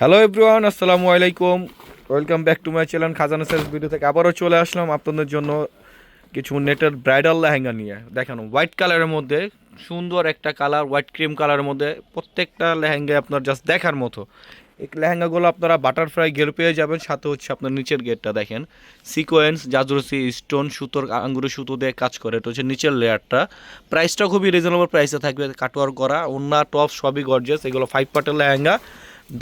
Hello everyone আসসালামু আলাইকুম welcome back to my channel Khajana sales video থেকে আবারও চলে আসলাম আপনাদের জন্য কিছু নেটের ব্রাইডাল লেহেঙ্গা নিয়ে। দেখানো হোয়াইট কালারের মধ্যে, সুন্দর একটা কালার হোয়াইট ক্রিম কালারের মধ্যে প্রত্যেকটা লেহেঙ্গা আপনার জাস্ট দেখার মতো। এই লেহেঙ্গাগুলো আপনারা বাটারফ্লাই গের পেয়ে যাবেন, সাথে হচ্ছে আপনার নিচের গেটটা দেখেন। সিকোয়েন্স জাজরসি স্টোন সুতোর, আঙ্গুরের সুতো দিয়ে কাজ করে। এটা হচ্ছে নিচের লেয়ারটা প্রাইসটা খুবই রিজনেবল প্রাইসে থাকবে কাটওয়ার করা অন্য টপ সবই গর্জেস এগুলো ফাইভ পার্টের লেহেঙ্গা।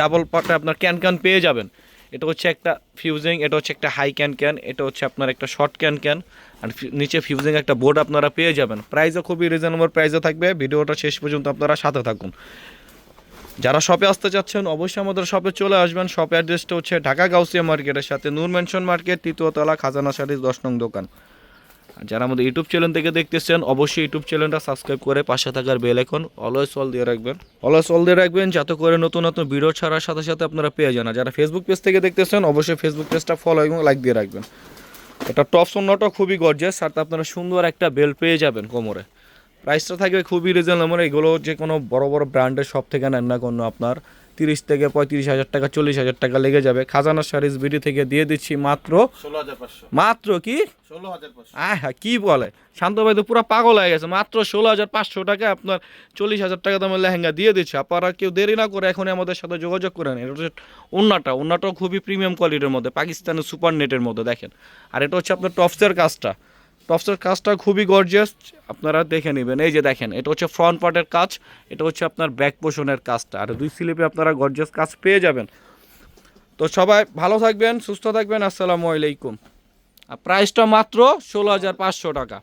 ডাবল পার্টে আপনার ক্যান ক্যান পেয়ে যাবেন। এটা হচ্ছে একটা ফিউজিং এটা হচ্ছে একটা হাই ক্যান ক্যান এটা হচ্ছে আপনার একটা শর্ট ক্যান ক্যান আর নিচে ফিউজিং একটা বোর্ড আপনারা পেয়ে যাবেন। প্রাইসও খুবই রিজনেবল প্রাইসে থাকবে। ভিডিওটা শেষ পর্যন্ত আপনারা সাথে থাকুন। যারা শপে আসতে চাচ্ছেন, অবশ্যই আমাদের শপে চলে আসবেন। শপ অ্যাড্রেসটা হচ্ছে ঢাকা গাউসিয়া মার্কেটের সাথে নূর মেনশন মার্কেট তৃতীয়তলা খাজানা শাড়ির দশ নং দোকান। আর যারা আমাদের ইউটিউব চ্যানেল থেকে দেখতেছেন, অবশ্যই ইউটিউব চ্যানেলটা সাবস্ক্রাইব করে পাশে থাকার বেল এখন অলওয়েজ অল দিয়ে রাখবেন। অলওয়েজ অল দিয়ে রাখবেন যাতে করে নতুন নতুন ভিডিও ছাড়ার সাথে সাথে আপনারা পেয়ে যান। যারা ফেসবুক পেজ থেকে দেখতেছেন, অবশ্যই ফেসবুক পেজটা ফলো এবং লাইক দিয়ে রাখবেন। এটা টপ অন্যটা খুবই গর্জিয়াস সাথে আপনারা সুন্দর একটা বেল পেয়ে যাবেন কোমরে। প্রাইসটা থাকবে খুবই রিজনেবল এগুলো যে কোনো বড় বড় ব্র্যান্ডের সব থেকে নেন না কোনো আপনার। তিরিশ থেকে পঁয়ত্রিশ হাজার টাকা চল্লিশ হাজার টাকা লেগে যাবে। খাজানা শাড়িজ বিডি থেকে দিয়ে দিচ্ছি মাত্র মাত্র কি? ষোলো হাজার পাঁচশো। হ্যাঁ কি বলে? শান্ত ভাই তো পুরো পাগল হয়ে গেছে। মাত্র ষোলো হাজার পাঁচশো টাকা আপনার চল্লিশ হাজার টাকা দামের লেহেঙ্গা দিয়ে দিচ্ছে। আপনারা কেউ দেরি না করে এখনই আমাদের সাথে যোগাযোগ করেন এটা হচ্ছে অন্যটা অন্যটাও খুবই প্রিমিয়াম কোয়ালিটির মধ্যে পাকিস্তানের সুপার নেটের মধ্যে দেখেন। আর এটা হচ্ছে আপনার টপসের কাজটা। টপসের কাজটা খুবই গর্জিয়াস আপনারা দেখে নেবেন। এই যে দেখেন, এটা হচ্ছে ফ্রন্ট পার্টের কাজ, এটা হচ্ছে আপনার ব্যাক পোষণের কাজটা। আর দুই স্লিপে আপনারা গর্জিয়াস কাজ পেয়ে যাবেন। তো সবাই ভালো থাকবেন, সুস্থ থাকবেন। আসসালামু আলাইকুম। আর প্রাইসটা মাত্র ষোলো হাজার পাঁচশো টাকা।